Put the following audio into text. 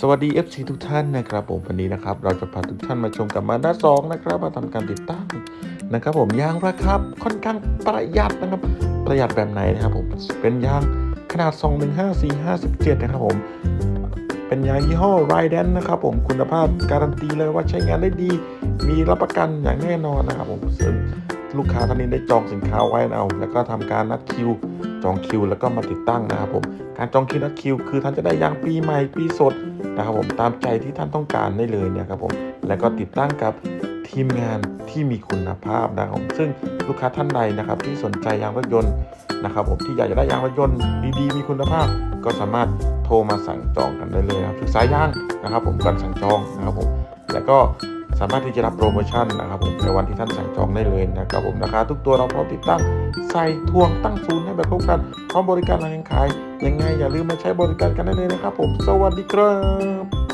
สวัสดี FC ทุกท่านนะครับผมวันนี้นะครับ เราจะพาทุกท่านมาชมกับมาด้าสองนะครับมาทำการติดตั้งนะครับ ผมยางราคาค่อนข้างประหยัดนะครับ ประหยัดแบบไหนนะครับผมเป็นยางขนาด 215457 นะครับผม เป็นยางยี่ห้อไรแดนนะครับผมคุณภาพการันตีเลยว่าใช้งานได้ดี มีรับประกันอย่างแน่นอนนะครับผมซึ่งลูกค้าท่านนี้ได้จองสินค้าไว้เอาแล้วก็ทำการนัดคิว จองคิว แล้วก็มาติดตั้งนะครับผมการจองคิวนัดคิว คือท่านจะได้ยางปีใหม่ปีสดนะครับผมตามใจที่ท่านต้องการได้เลยเนี่ยครับผมแล้วก็ติดตั้งกับทีมงานที่มีคุณภาพนะครับผมซึ่งลูกค้าท่านใดนะครับที่สนใจยางรถยนต์นะครับผมที่อยากจะได้ยางรถยนต์ดี ๆ มีคุณภาพ ก็สามารถโทรมาสั่งจองกันได้เลยนะครับศึกษายางนะครับผมก่อนสั่งจองนะครับผมแล้วก็ สามารถที่จะรับโปรโมชั่นนะครับผมในวันที่ท่านสั่งจองได้เลยนะครับผมราคาทุกตัวเราพร้อมติดตั้งใส่ทวงตั้งศูนย์ให้แบบครบครันพร้อมบริการหลังการขายยังไงอย่าลืมมาใช้บริการกันได้เลยนะครับผมสวัสดีครับ